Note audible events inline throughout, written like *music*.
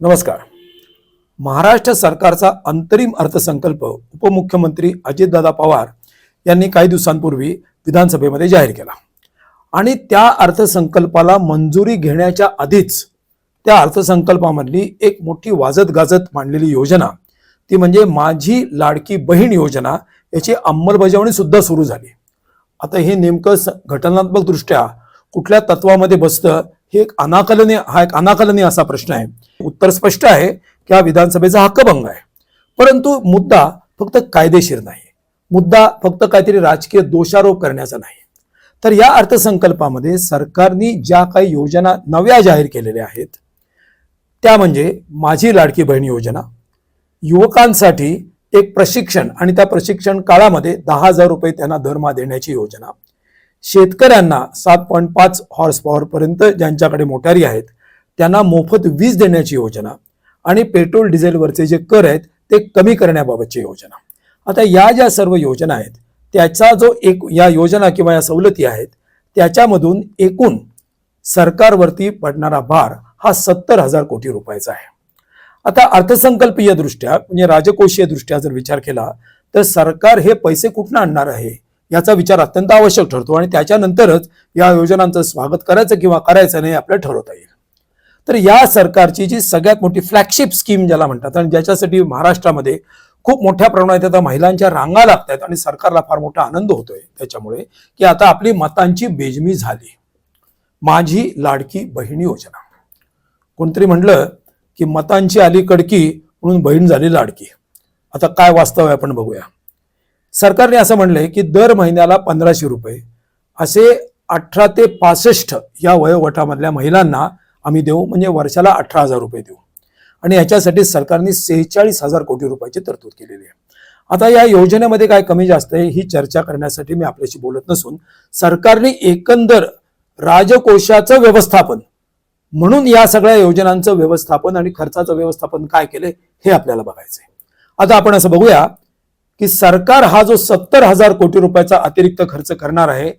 नमस्कार. महाराष्ट्र सरकारचा अंतरिम अर्थसंकल्प उपमुख्यमंत्री अजितदादा पवार यांनी काही दिवसांपूर्वी विधानसभेमध्ये जाहीर केला. आणि त्या अर्थसंकल्पाला मंजुरी घेण्याच्या आधीच त्या अर्थसंकल्पामधली एक मोठी वाजत गाजत मांडलेली योजना ती म्हणजे माझी लाडकी बहीण योजना याची अंमलबजावणी सुद्धा सुरू झाली. आता हे नेमकं स- घटनात्मक दृष्ट्या कुठल्या तत्वामध्ये बसतं हे एक अनाकलनीय हा एक अनाकलनीय असा प्रश्न आहे. उत्तर स्पष्ट आहे की हा विधानसभेचा हक्कभंग आहे. परंतु मुद्दा फक्त कायदेशीर नाही मुद्दा फक्त काहीतरी राजकीय दोषारोप करण्याचा नाही तर या अर्थसंकल्पामध्ये सरकारने ज्या काही योजना नव्या जाहीर केलेल्या आहेत त्या म्हणजे माझी लाडकी बहीण योजना. युवकांसाठी एक प्रशिक्षण आणि त्या प्रशिक्षण काळामध्ये दहा हजार रुपये त्यांना दरमा देण्याची योजना. शेतकऱ्यांना सात पॉईंट पाच हॉर्स पॉवरपर्यंत ज्यांच्याकडे मोटारी आहेत त्यांना मोफत वीज देण्याची योजना आणि पेट्रोल डिझेलवरचे जे कर आहेत ते कमी करण्याबाबतची योजना. आता या ज्या सर्व योजना आहेत त्याचा जो एक या योजना किंवा या सवलती आहेत त्याच्यामधून एकूण सरकारवरती पडणारा भार हा सत्तर हजार कोटी रुपयाचा आहे. आता अर्थसंकल्पीय दृष्ट्या म्हणजे राजकोषीय दृष्ट्या जर विचार केला तर सरकार हे पैसे कुठनं आणणार आहे? याचा विचार अत्यंत आवश्यक ठरतो आणि त्याच्यानंतरच या योजनांचं स्वागत करायचं किंवा करायचं नाही आपल्याला ठरवता येईल. तर या सरकारची जी सगळ्यात मोठी फ्लॅगशिप स्कीम ज्याला म्हणतात आणि ज्याच्यासाठी महाराष्ट्रामध्ये खूप मोठ्या प्रमाणात आता महिलांच्या रांगा लागतात आणि सरकारला फार मोठा आनंद होतोय त्याच्यामुळे की आता आपली मतांची बेजमी झाली. माझी लाडकी बहीण योजना. कोणतरी म्हणलं की मतांची आली कडकी म्हणून बहीण झाली लाडकी. आता काय वास्तव आहे आपण बघूया. सरकारने असं म्हणलंय की दर महिन्याला पंधराशे रुपये असे अठरा ते पासष्ट या वयोगटामधल्या महिलांना आम्ही देऊ म्हणजे वर्षाला अठरा हजार रुपये देऊ. आणि याच्यासाठी सरकारने सेहेचाळीस हजार कोटी रुपयाची तरतूद केलेली आहे. आता या योजनेमध्ये काय कमी जास्त आहे ही चर्चा करण्यासाठी मी आपल्याशी बोलत नसून सरकारने एकंदर राजकोषाचं व्यवस्थापन म्हणून या सगळ्या योजनांचं व्यवस्थापन आणि खर्चाचं व्यवस्थापन काय केलंय हे आपल्याला बघायचंय. आता आपण असं बघूया की सरकार हा जो सत्तर हजार कोटी रुपयाचा अतिरिक्त खर्च करणार आहे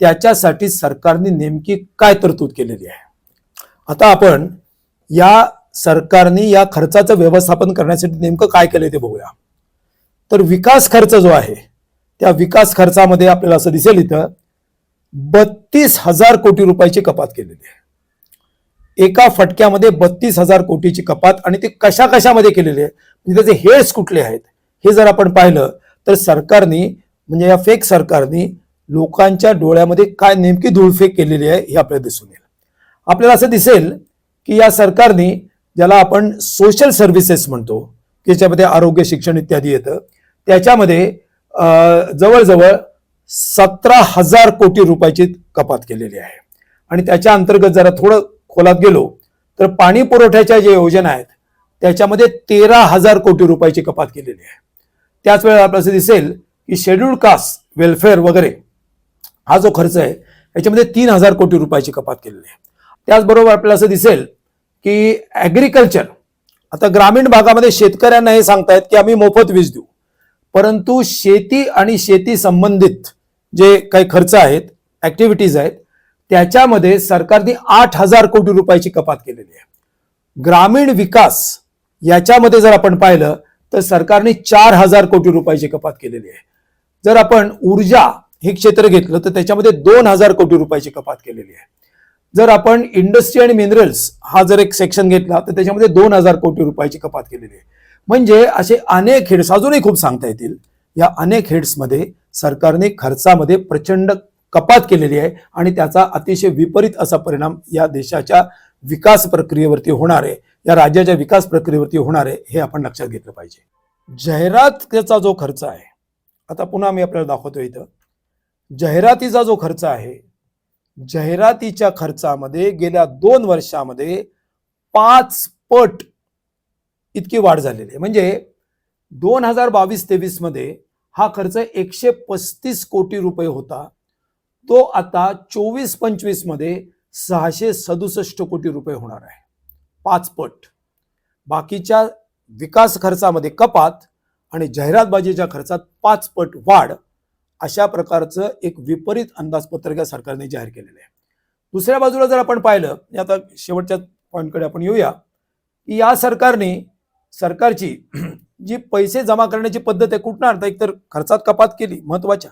त्याच्यासाठी सरकारने नेमकी काय तरतूद केलेली आहे? आता आपण या सरकारने या खर्चाचं व्यवस्थापन करण्यासाठी नेमकं काय केलंय ते बघूया. तर विकास खर्च जो आहे त्या विकास खर्चामध्ये आपल्याला असं दिसेल इथं बत्तीस हजार कोटी रुपयाची कपात केलेली आहे. एका फटक्यामध्ये बत्तीस हजार कोटीची कपात आणि ती कशा कशामध्ये केलेली आहे? म्हणजे त्याचे हेड्स कुठले आहेत? हे जर आपण पाहिलं तर सरकारने म्हणजे या फेक सरकारने लोकांच्या डोळ्यामध्ये काय नेमकी धुळफेक केलेली आहे हे आपल्याला दिसून येईल. आपल्याला असं दिसेल की या सरकारने ज्याला आपण सोशल सर्व्हिसेस म्हणतो की ज्याच्यामध्ये आरोग्य शिक्षण इत्यादी येतं त्याच्यामध्ये जवळजवळ सतरा हजार कोटी रुपयाची कपात केलेली आहे. आणि त्याच्या अंतर्गत जरा थोडं खोलात गेलो तर पाणी पुरवठ्याच्या ज्या योजना आहेत त्याच्यामध्ये तेरा हजार कोटी रुपयाची कपात केलेली आहे. त्याच वेळेला आपल्याला असं दिसेल की शेड्यूल्ड कास्ट वेलफेअर वगैरे हा जो खर्च आहे याच्यामध्ये तीन हजार कोटी रुपयाची कपात केलेली आहे. त्याचबरोबर आपल्याला असं दिसेल की ॲग्रिकल्चर आता ग्रामीण भागामध्ये शेतकऱ्यांना हे सांगतायत की आम्ही मोफत वीज देऊ. परंतु शेती आणि शेती संबंधित जे काही खर्च आहेत ॲक्टिव्हिटीज आहेत त्याच्यामध्ये सरकारने आठ हजार कोटी रुपयाची कपात केलेली आहे. ग्रामीण विकास याच्यामध्ये जर आपण पाहिलं तर सरकारने चार हजार कोटी रुपयाची कपात केलेली आहे. जर आपण ऊर्जा हे क्षेत्र घेतलं तर त्याच्यामध्ये दोन हजार कोटी रुपयाची कपात केलेली आहे. जर आपण इंडस्ट्री आणि मिनरल्स हा जर एक सेक्शन घेतला तर त्याच्यामध्ये दोन हजार कोटी रुपयाची कपात केलेली आहे. म्हणजे असे अनेक हेड्स अजूनही खूप सांगता येतील या अनेक हेड्समध्ये सरकारने खर्चामध्ये प्रचंड कपात केलेली आहे आणि त्याचा अतिशय विपरीत असा परिणाम या देशाच्या विकास प्रक्रियेवरती होणार आहे. या राज्याच्या विकास प्रक्रियेवरती होणार आहे हे आपण लक्षात घेतलं पाहिजे. जाहिरातीचा जो खर्च आहे आता पुन्हा मी आपल्याला दाखवतो इथं. जाहिरातीचा जो खर्च आहे जाहिरातीच्या खर्चामध्ये गेल्या दोन वर्षामध्ये पाच पट इतकी वाढ झालेली आहे. म्हणजे दोन हजार बावीस तेवीसमध्ये हा खर्च एकशे पस्तीस कोटी रुपये होता. तो आता चोवीस पंचवीसमध्ये सहाशे सदुसष्ट कोटी रुपये होणार आहे. पाचपट बाकीच्या विकास खर्चामध्ये कपात आणि जाहिरातबाजीच्या खर्चात पाचपट वाढ अशा प्रकारचं एक विपरीत अंदाजपत्रक या सरकारने जाहीर केलेलं आहे. दुसऱ्या बाजूला जर आपण पाहिलं आता शेवटच्या पॉईंटकडे आपण येऊया की या सरकारने सरकारची *clears throat* जी पैसे जमा करण्याची पद्धत आहे कुठनं आणता? एकतर खर्चात कपात केली महत्त्वाच्या.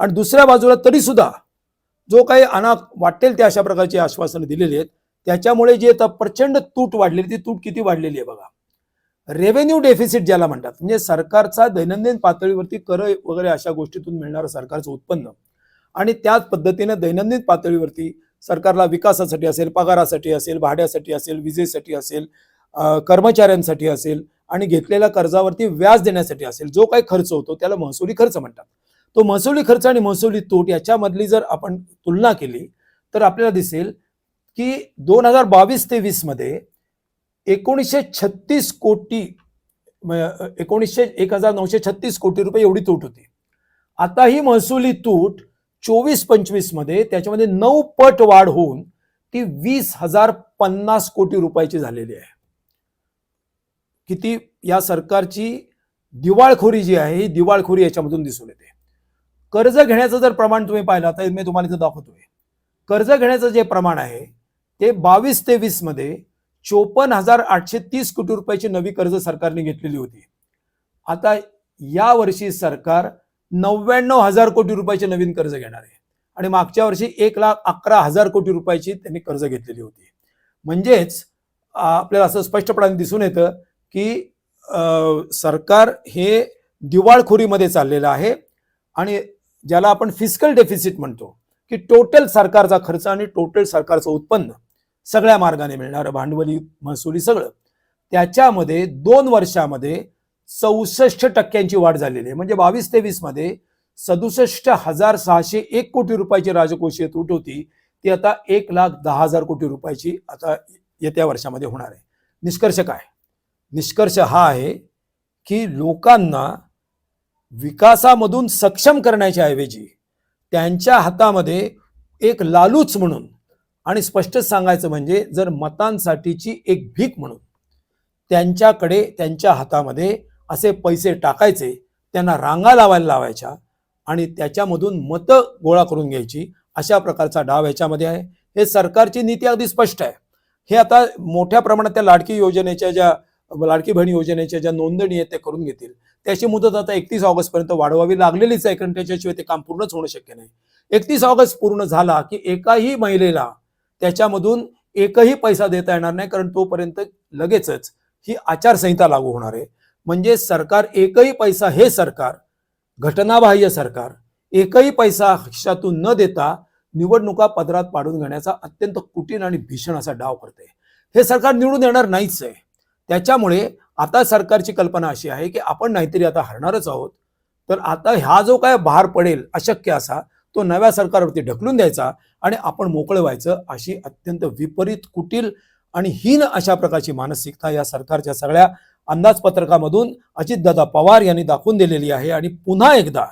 आणि दुसऱ्या बाजूला तरी सुद्धा जो काही अनाथ वाटेल त्या अशा प्रकारची आश्वासनं दिलेली आहेत. त्याच्यामुळे जे आता प्रचंड तूट वाढलेली ती तूट किती वाढलेली आहे बघा. रेव्हेन्यू डेफिसिट ज्याला म्हणतात म्हणजे सरकारचा दैनंदिन पातळीवरती कर वगैरे अशा गोष्टीतून मिळणारं सरकारचं उत्पन्न. आणि त्याच पद्धतीने दैनंदिन पातळीवरती सरकारला विकासासाठी असेल पगारासाठी असेल भाड्यासाठी असेल विजेसाठी असेल कर्मचाऱ्यांसाठी असेल आणि घेतलेल्या कर्जावरती व्याज देण्यासाठी असेल जो काही खर्च होतो त्याला महसुली खर्च म्हणतात. तो महसुली खर्च आणि महसुली तूट याच्यामधली जर आपण तुलना केली तर आपल्याला दिसेल की दोन हजार बावीस तेवीसमध्ये एकोणीसशे छत्तीस कोटी एकोणीसशे एक हजार नऊशे छत्तीस कोटी रुपये एवढी तूट होती. आता ही महसुली तूट चोवीस पंचवीसमध्ये त्याच्यामध्ये नऊ पट वाढ होऊन ती वीस हजार पन्नास कोटी रुपयाची झालेली आहे. किती? या सरकारची दिवाळखोरी जी आहे ही दिवाळखोरी याच्यामधून दिसून येते. कर्ज घेण्याचं जर प्रमाण तुम्ही पाहिलं तर मी तुम्हाला इथं दाखवतोय. कर्ज घेण्याचं जे प्रमाण आहे ते बावीस तेवीसमध्ये चोपन्न हजार आठशे तीस कोटी रुपयाची नवी कर्ज सरकारने घेतलेली होती. आता या वर्षी सरकार नव्याण्णव हजार कोटी रुपयाचे नवीन कर्ज घेणार आहे. आणि मागच्या वर्षी एक लाख अकरा हजार कोटी रुपयाची त्यांनी कर्ज घेतलेली होती. म्हणजेच आपल्याला असं स्पष्टपणाने दिसून येतं की सरकार हे दिवाळखोरीमध्ये चाललेलं आहे आणि ज्याला आपण फिजिकल डेफिसिट म्हणतो की टोटल सरकारचा खर्च आणि टोटल सरकारचं उत्पन्न सगळ्या मार्गाने मिळणारं भांडवली महसुली सगळं. त्याच्यामध्ये दोन वर्षामध्ये चौसष्ट टक्क्यांची वाढ झालेली आहे. म्हणजे बावीस तेवीसमध्ये मध्ये सदुसष्ट हजार सहाशे एक कोटी रुपयाची राजकोषीय तूट होती. ती आता एक लाख दहा हजार कोटी रुपयाची आता येत्या वर्षामध्ये होणार आहे. निष्कर्ष काय? निष्कर्ष हा आहे की लोकांना विकासामधून सक्षम करण्याच्या ऐवजी त्यांच्या हातामध्ये एक लालूच म्हणून आणि स्पष्ट सांगायचं म्हणजे जर मतांसाठीची एक भीक म्हणून त्यांच्याकडे त्यांच्या हातामध्ये असे पैसे टाकायचे त्यांना रांगा लावायला लावायच्या आणि त्याच्यामधून मतं गोळा करून घ्यायची अशा प्रकारचा डाव याच्यामध्ये आहे. हे सरकारची नीती अगदी स्पष्ट आहे. हे आता मोठ्या प्रमाणात त्या लाडकी योजनेच्या ज्या लाडकी बहीण योजनेच्या ज्या नोंदणी आहेत त्या करून घेतील. त्याची मुदत आता एकतीस ऑगस्टपर्यंत वाढवावी लागलेलीच आहे कारण त्याच्याशिवाय ते काम पूर्णच होणं शक्य नाही. एकतीस ऑगस्ट पूर्ण झाला की एकाही महिलेला त्याच्यामधून एकही पैसा देता येणार नाही कारण तोपर्यंत लगेचच ही आचारसंहिता लागू होणार आहे. म्हणजे सरकार एकही पैसा हे सरकार घटनाबाह्य सरकार एकही पैसा खिशातून न देता निवडणुका पदरात पाडून घेण्याचा अत्यंत कुटीन आणि भीषण असा डाव करते. हे सरकार निवडून येणार नाहीच आहे. त्याच्यामुळे आता सरकारची कल्पना अशी आहे की आपण नाहीतरी आता हरणारच आहोत. तर आता हा जो काय भार पडेल अशक्य असा तो नव्या सरकारवरती ढकलून द्यायचा आणि आपण मोकळं व्हायचं अशी अत्यंत विपरीत कुटील आणि हीन अशा प्रकारची मानसिकता या सरकारच्या सगळ्या अंदाजपत्रकामधून अजितदादा पवार यांनी दाखवून दिलेली आहे. आणि पुन्हा एकदा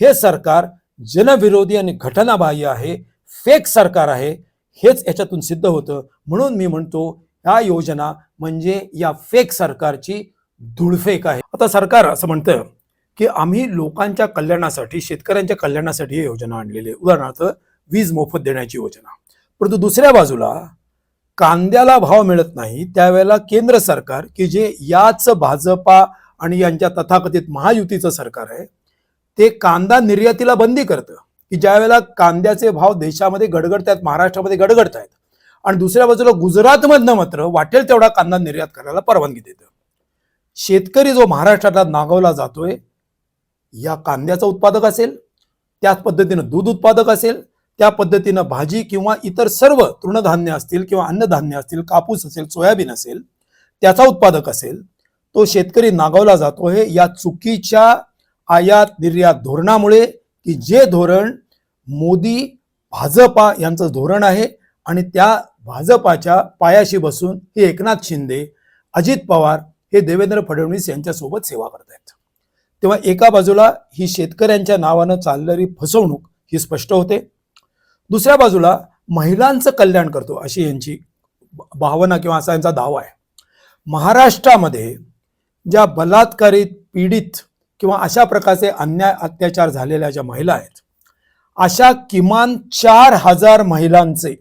हे सरकार जनविरोधी आणि घटनाबाह्य आहे फेक सरकार आहे हेच याच्यातून सिद्ध होतं. म्हणून मी म्हणतो ह्या योजना म्हणजे या फेक सरकारची धुळफेक आहे. आता सरकार असं म्हणतं की आम्ही लोकांच्या कल्याणासाठी शेतकऱ्यांच्या कल्याणासाठी ही योजना आणलेली आहे. उदाहरणार्थ वीज मोफत देण्याची योजना. परंतु दुसऱ्या बाजूला कांद्याला भाव मिळत नाही त्यावेळेला केंद्र सरकार की जे याच भाजपा आणि यांच्या तथाकथित महायुतीचं सरकार आहे ते कांदा निर्यातीला बंदी करतं. की ज्या वेळेला कांद्याचे भाव देशामध्ये गडगडत आहेत महाराष्ट्रामध्ये गडगडत आहेत आणि दुसऱ्या बाजूला गुजरातमधनं मात्र वाटेल तेवढा कांदा निर्यात करायला परवानगी देतं. शेतकरी जो महाराष्ट्राला नागवला जातोय या कांद्याचा उत्पादक असेल त्याच पद्धतीनं दूध उत्पादक असेल त्या पद्धतीनं भाजी किंवा इतर सर्व तृणधान्य असतील किंवा अन्नधान्य असतील कापूस असेल सोयाबीन असेल त्याचा उत्पादक असेल तो शेतकरी नागवला जातो हे या चुकीच्या आयात निर्यात धोरणामुळे की जे धोरण मोदी भाजपा यांचं धोरण आहे आणि त्या भाजपाच्या पायाशी बसून हे एकनाथ शिंदे अजित पवार हे देवेंद्र फडणवीस यांच्यासोबत सेवा करत आहेत तेव्हा एका बाजूला ही शेतकऱ्यांच्या नावानं चालणारी फसवणूक ही स्पष्ट होते. दुसऱ्या बाजूला महिलांचं कल्याण करतो अशी यांची भावना किंवा असा यांचा दावा आहे. महाराष्ट्रामध्ये ज्या बलात्कारित पीडित किंवा अशा प्रकारचे अन्याय अत्याचार झालेल्या ज्या महिला आहेत अशा किमान चार हजार महिलांचे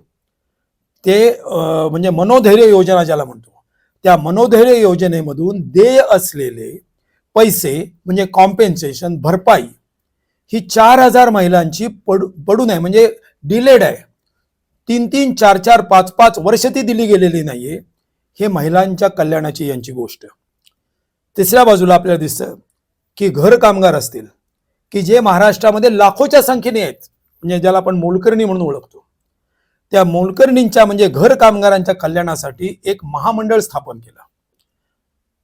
ते म्हणजे मनोधैर्य योजना ज्याला म्हणतो त्या मनोधैर्य योजनेमधून देय असलेले पैसे म्हणजे कॉम्पेन्सेशन भरपाई ही चार हजार महिलांची पडू पडू नये म्हणजे डिलेड आहे. तीन तीन चार चार पाच पाच वर्ष ती दिली गेलेली नाहीये. हे महिलांच्या कल्याणाची यांची गोष्ट. तिसऱ्या बाजूला आपल्याला दिसतं की घर कामगार असतील की जे महाराष्ट्रामध्ये लाखोच्या संख्येने आहेत म्हणजे ज्याला आपण मोलकर्णी म्हणून ओळखतो. त्या मोलकर्णींच्या म्हणजे घर कामगारांच्या कल्याणासाठी एक महामंडळ स्थापन केलं.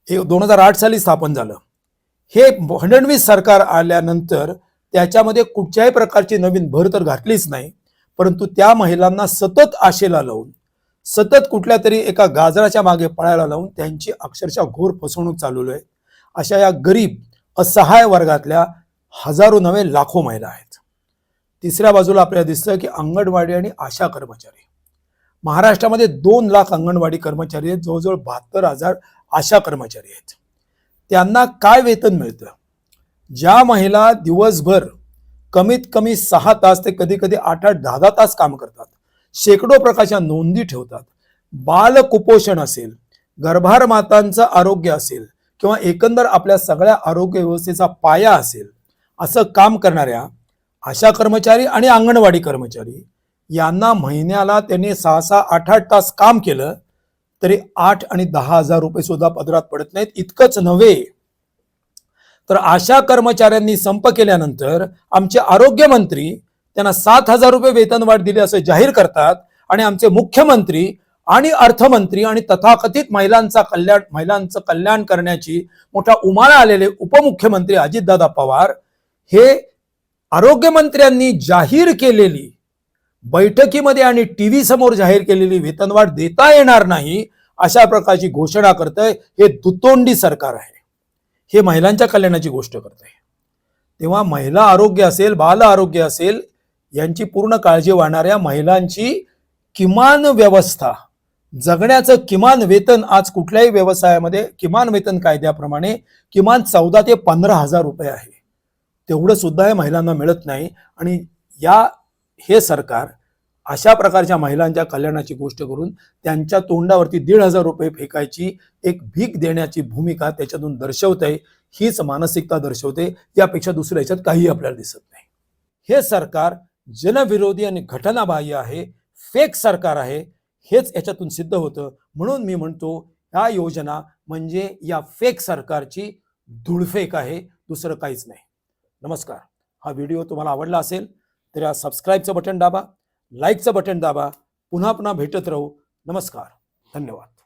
हे दोन हजार आठ साली स्थापन झालं. हे फडणवीस सरकार आल्यानंतर त्याच्यामध्ये कुठच्याही प्रकारची नवीन भर तर घातलीच नाही. परंतु त्या महिलांना सतत आशेला लावून सतत कुठल्या तरी एका गाजराच्या मागे पळायला लावून त्यांची अक्षरशः घोर फसवणूक चालवली आहे. अशा या गरीब असहाय वर्गातल्या हजारो नव्हे लाखो महिला आहेत. तिसऱ्या बाजूला आपल्याला दिसतं की अंगणवाडी आणि आशा कर्मचारी. महाराष्ट्रामध्ये दोन लाख अंगणवाडी कर्मचारी आहेत. जवळजवळ बहात्तर हजार आशा कर्मचारी आहेत. त्यांना काय वेतन मिळतं? ज्या महिला दिवसभर कमीत कमी सहा तास ते कधी कधी आठ आठ दहा दहा तास काम करतात शेकडो प्रकारच्या नोंदी ठेवतात बाल कुपोषण असेल गर्भार मातांचं आरोग्य असेल किंवा एकंदर आपल्या सगळ्या आरोग्य व्यवस्थेचा पाया असेल असं काम करणाऱ्या आशा कर्मचारी आणि अंगणवाडी कर्मचारी यांना महिन्याला त्यांनी सहा सहा आठ आठ तास काम केलं तरी आठ आणि दहा हजार रुपये सुद्धा पदरात पडत नाहीत. इतकंच नव्हे. तर आशा कर्मचाऱ्यांनी संप केल्यानंतर आमचे आरोग्यमंत्री त्यांना सात हजार रुपये वेतनवाढ दिली असं जाहीर करतात आणि आमचे मुख्यमंत्री आणि अर्थमंत्री आणि तथाकथित महिलांचा कल्याण महिलांचं कल्याण करण्याची मोठा उमाळा आलेले उपमुख्यमंत्री अजितदादा पवार हे आरोग्यमंत्र्यांनी जाहीर केलेली बैठकीमध्ये आणि टीव्ही समोर जाहीर केलेली वेतनवाढ देता येणार नाही अशा प्रकारची घोषणा करतंय हे दुतोंडी सरकार आहे. हे महिलांच्या कल्याणाची गोष्ट करत आहे तेव्हा महिला आरोग्य असेल बाल आरोग्य असेल यांची पूर्ण काळजी वाहणाऱ्या महिलांची किमान व्यवस्था जगण्याचं किमान वेतन आज कुठल्याही व्यवसायामध्ये किमान वेतन कायद्याप्रमाणे किमान चौदा ते पंधरा हजार रुपये आहे. तेवढं सुद्धा हे महिलांना मिळत नाही आणि या हे सरकार अशा प्रकारच्या महिलांच्या कल्याणाची गोष्ट करून त्यांच्या तोंडावरती दीड हजार रुपये फेकायची एक भीक देण्याची भूमिका त्याच्यातून दर्शवते हीच मानसिकता दर्शवते. यापेक्षा दुसऱ्या याच्यात काही आपल्याला दिसत नाही. हे सरकार जनविरोधी आणि घटनाबाह्य आहे फेक सरकार आहे हेच याच्यातून सिद्ध होतं. म्हणून मी म्हणतो ह्या योजना म्हणजे या फेक सरकारची धुळफेक आहे दुसरं काहीच नाही. नमस्कार. हा व्हिडिओ तुम्हाला आवडला असेल तर या सबस्क्राईबचं बटन दाबा लाईकचं बटन दाबा. पुन्हा पुन्हा भेटत राहू. नमस्कार. धन्यवाद.